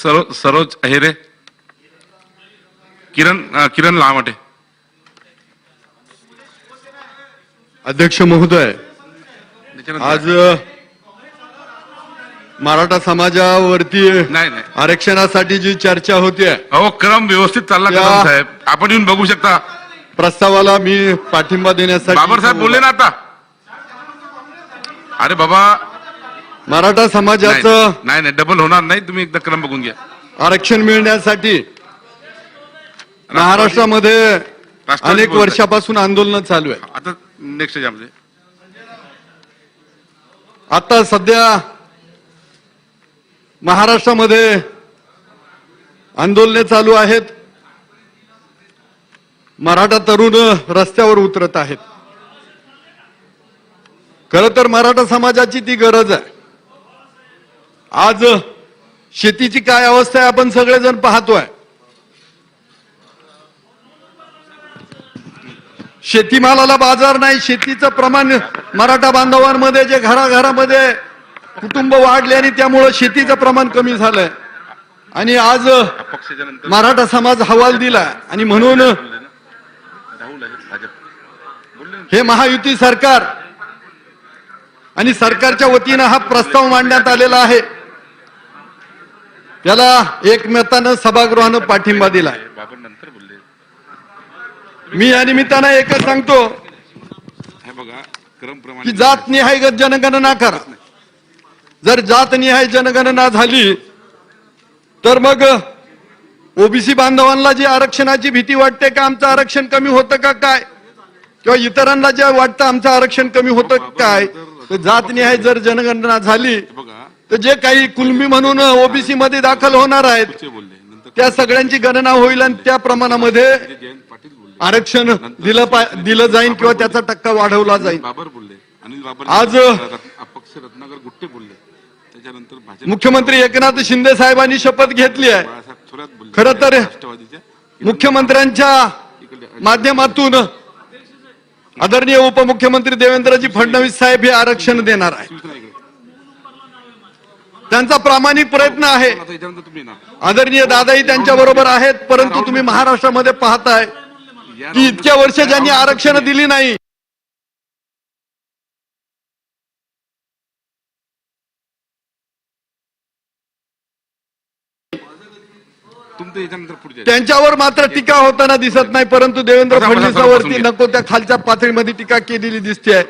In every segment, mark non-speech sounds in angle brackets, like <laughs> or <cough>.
सरो सरोज अहिरे किरण किरण लामाटे. अध्यक्ष महोदय आज मराठा समाजावरती नाही नाही. आरक्षणासाठी जी चर्चा होते अहो क्रम व्यवस्थित चालला कदम साहेब. आपण येऊन बघू शकता. प्रस्तावाला मी पाठिंबा देण्यासाठी बाबर साहेब बोलले ना आता. अरे बाबा मराठा समाजाचं नाही नाही डबल होणार नाही तुम्ही एकदा क्रम बघून घ्या. आरक्षण मिळण्यासाठी महाराष्ट्रामध्ये अनेक. वर्षापासून आंदोलन चालू आहे. आता नेक्स्ट याच्यामध्ये आता सध्या महाराष्ट्रामध्ये आंदोलने चालू आहेत. मराठा तरुण रस्त्यावर उतरत आहेत. खर तर मराठा समाजाची ती गरज आहे. आज शेतीची काय अवस्था आहे आपण सगळेजण पाहतोय. शेतीमालाला बाजार नाही शेतीचं प्रमाण मराठा बांधवांमध्ये जे घराघरामध्ये कुटुंब वाढले आणि त्यामुळं शेतीचं प्रमाण कमी झालंय. आणि आज मराठा समाज हवाल दिला आणि म्हणून हे महायुती सरकार आणि सरकारच्या वतीनं हा प्रस्ताव मांडण्यात आलेला आहे. त्याला एकमतानं सभागृहानं पाठिंबा दिलाय. मी या निमित्तानं एकच सांगतो की जात निहाय जनगणना करा. जर जात निहाय जनगणना झाली तर मग ओबीसी बांधवांना जी आरक्षणाची भीती वाटते का आमचं आरक्षण कमी होतं का काय? किंवा इतरांना जे वाटतं आमचं आरक्षण कमी होतं काय? तर जात निहाय जर जनगणना झाली तर जे काही कुलमी म्हणून ओबीसी मध्ये दाखल होणार आहेत त्या सगळ्यांची गणना होईल आणि त्या प्रमाणामध्ये बोलले. आरक्षण दिलं दिलं जाईल किंवा त्याचा टक्का वाढवला जाईल. बाबर बोलले. अनिल बाबर आज- अपक्ष रत्नाकर गुट्टे बोलले. त्याच्यानंतर मुख्यमंत्री एकनाथ शिंदे साहेबांनी शपथ घेतली आहे. खरं तर मुख्यमंत्र्यांच्या माध्यमातून आदरणीय उपमुख्यमंत्री देवेंद्रजी फडणवीस साहेब हे आरक्षण देणार आहे त्यांचा प्रामाणिक प्रयत्न आहे. आदरणीय दादाही त्यांच्या बरोबर आहेत परंतु तुम्ही महाराष्ट्रामध्ये पाहताय की इतक्या वर्ष ज्यांनी आरक्षण दिली नाही. त्यांच्यावर मात्र टीका होताना दिसत नाही परंतु देवेंद्र फडणवीसावरती. नको त्या खालच्या पातळीमध्ये टीका केलेली दिसते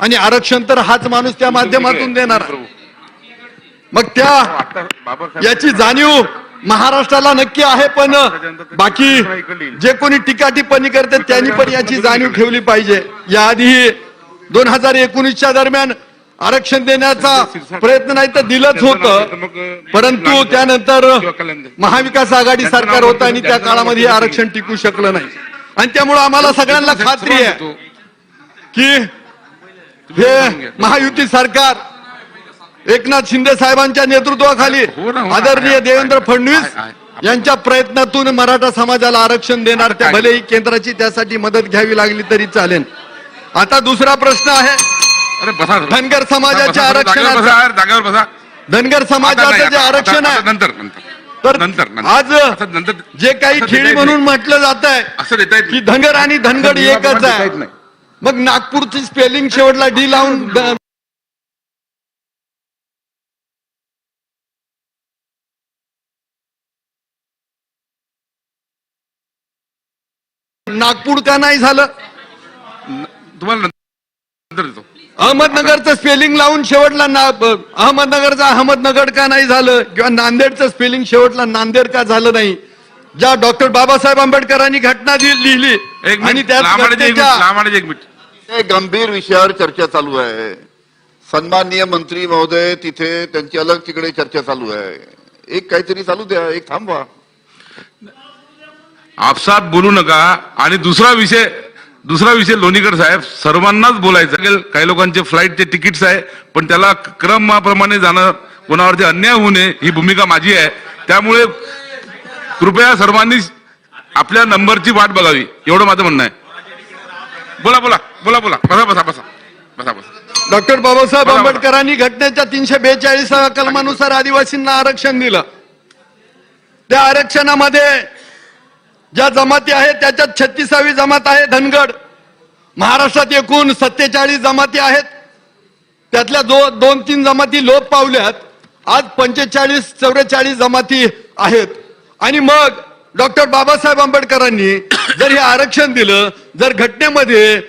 आणि आरक्षण तर हाच माणूस त्या माध्यमातून देणार. आहे. मग त्या याची जाणीव महाराष्ट्राला नक्की आहे पण बाकी जे कोणी टीका टिप्पणी करते त्यांनी पण याची जाणीव ठेवली पाहिजे. याआधीही दोन हजार एकोणीसच्या दरम्यान आरक्षण देण्याचा प्रयत्न नाही तर दिलंच होत. परंतु त्यानंतर महाविकास आघाडी सरकार होतं आणि त्या काळामध्ये आरक्षण टिकू शकलं नाही. आणि त्यामुळे आम्हाला सगळ्यांना खात्री आहे की हे महायुती सरकार एकनाथ शिंदे साहेबांच्या नेतृत्वाखाली. आदरणीय देवेंद्र फडणवीस. यांच्या प्रयत्नातून मराठा समाजाला आरक्षण देणार त्या भलेही केंद्राची त्यासाठी मदत घ्यावी लागली तरी चालेल आता दुसरा प्रश्न आहे धनगर समाजाच्या आरक्षणाचा- बसा धनगर समाजाचं जे आरक्षण आहे नंतर तर. आज जे काही खेळी म्हणून. म्हटलं जात आहे असं देता येत की. धनगर आणि धनगड एकच आहे. मग नागपूरची स्पेलिंग शेवटला डी लावून द- नागपूर का नाही झालं. तुम्हाला नंतर देतो. अहमदनगरचं स्पेलिंग लावून शेवटला ना अहमदनगरचं अहमदनगर का नाही झालं किंवा नांदेडचं स्पेलिंग शेवटला नांदेड का झालं नाही. ज्या डॉक्टर बाबासाहेब आंबेडकरांनी घटना दि- लिहिली एक आणि हे गंभीर विषयावर चर्चा चालू आहे. सन्माननीय मंत्री महोदय तिथे त्यांची अलग तिकडे चर्चा चालू आहे. एक काहीतरी चालू द्या एक थांबवा. आपसात बोलू नका. आणि दुसरा विषय दुसरा विषय लोणीकर साहेब सर्वांनाच बोलायचं. काही लोकांचे फ्लाईटचे तिकीट्स आहे पण त्याला क्रमाप्रमाणे जाणं कोणावरती अन्याय होऊ नये ही भूमिका माझी आहे. त्यामुळे कृपया सर्वांनी आपल्या नंबरची वाट बघावी. एवढं माझं म्हणणं आहे. बोला बोला बोला बोला. बसा बसा बसा. बसा बसा. डॉक्टर बाबासाहेब. आंबेडकरांनी घटनेच्या तीनशे बेचाळीस कलमानुसार आदिवासींना आरक्षण दिलं. त्या आरक्षणामध्ये ज्या जमाती आहेत त्याच्यात छत्तीसावी जमात आहे धनगड. महाराष्ट्रात एकूण सत्तेचाळीस जमाती आहेत. त्यातल्या दो दोन तीन जमाती लोप पावल्यात आज पंचेचाळीस चौवेचाळीस जमाती आहेत. आणि मग डॉक्टर बाबासाहेब आंबेडकरांनी जर हे आरक्षण दिलं जर घटनेमध्ये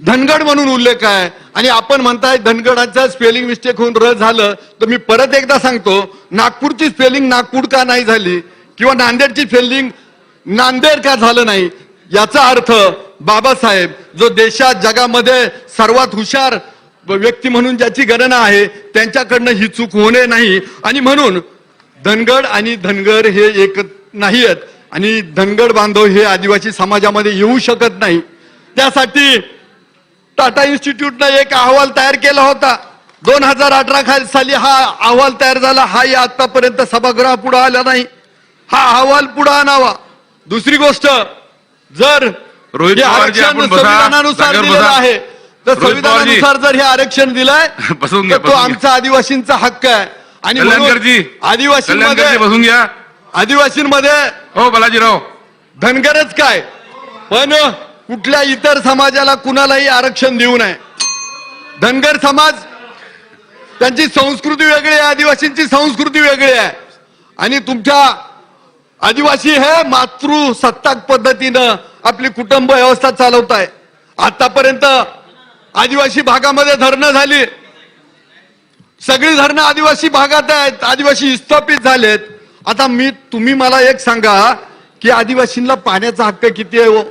धनगड म्हणून उल्लेख आहे आणि आपण म्हणताय धनगडाचं स्पेलिंग मिस्टेक होऊन र झालं तर मी परत एकदा सांगतो नागपूरची स्पेलिंग नागपूर का नाही झाली किंवा नांदेडची स्पेलिंग नांदेड का झालं नाही? याचा अर्थ बाबासाहेब जो देशात जगामध्ये सर्वात हुशार व्यक्ती म्हणून ज्याची गणना आहे त्यांच्याकडनं ही चूक होणे नाही. आणि म्हणून धनगड आणि धनगर हे एक नाही आहेत आणि धनगड बांधव हे आदिवासी समाजामध्ये येऊ शकत नाही. त्यासाठी टाटा इन्स्टिट्यूटनं एक अहवाल तयार केला होता. दोन हजार अठरा साली हा अहवाल तयार झाला. हाही आतापर्यंत सभागृहा पुढे आला नाही. हा अहवाल पुढे आणावा. दुसरी गोष्ट जर रोहित आरक्षण. संविधानानुसार दिलेलं. आहे तर संविधानानुसार जर हे आरक्षण दिलंय <laughs> बसून घ्या, तर तो. आमचा आदिवासींचा हक्क आहे आणि आदिवासींमध्ये बसून घ्या आदिवासींमध्ये हो बालाजीराव धनगरच काय पण कुठल्या इतर समाजाला कुणालाही आरक्षण देऊ नये धनगर समाज त्यांची संस्कृती वेगळी आहे आदिवासींची संस्कृती वेगळी आहे आणि तुमच्या आदिवासी हे मातृसत्ताक पद्धतीनं आपली कुटुंब व्यवस्था चालवत आहे आतापर्यंत आदिवासी भागामध्ये धरणं झाली. सगळी धरणं आदिवासी भागात आहेत आदिवासी विस्थापित झालेत. आता मी तुम्ही मला एक सांगा की आदिवासींना पाण्याचा हक्क किती आहे हो?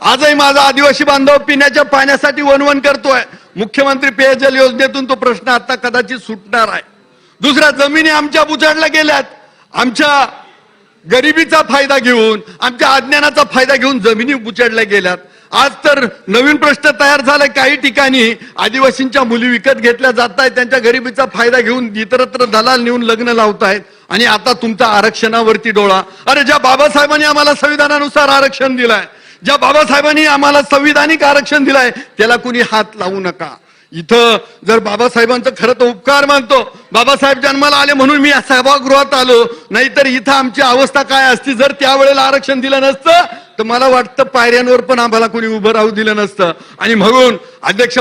आजही माझा आदिवासी बांधव पिण्याच्या पाण्यासाठी वनवन करतोय. मुख्यमंत्री पेयजल योजनेतून तो प्रश्न आता कदाचित सुटणार आहे. दुसऱ्या जमिनी आमच्या बुचाडल्या गेल्यात. आमच्या गरिबीचा फायदा घेऊन आमच्या अज्ञानाचा फायदा घेऊन जमिनी उचडल्या गेल्यात. आज तर नवीन प्रश्न तयार झाला काही ठिकाणी. आदिवासींच्या मुली विकत घेतल्या जात आहेत त्यांच्या गरिबीचा फायदा घेऊन इतरत्र दलाल नेऊन लग्न लावतायत. आणि आता तुमचा आरक्षणावरती डोळा. अरे ज्या बाबासाहेबांनी आम्हाला संविधानानुसार आरक्षण दिलाय ज्या बाबासाहेबांनी आम्हाला संविधानिक आरक्षण दिलाय त्याला कुणी हात लावू नका. इथं जर बाबासाहेबांचं खरं तर उपकार मानतो बाबासाहेब जन्माला आले म्हणून मी या सभागृहात आलो नाहीतर इथं आमची अवस्था काय असती? जर त्यावेळेला आरक्षण दिलं नसतं तर मला वाटतं पायऱ्यांवर पण आम्हाला कोणी उभं राहू दिलं नसतं. आणि म्हणून अध्यक्ष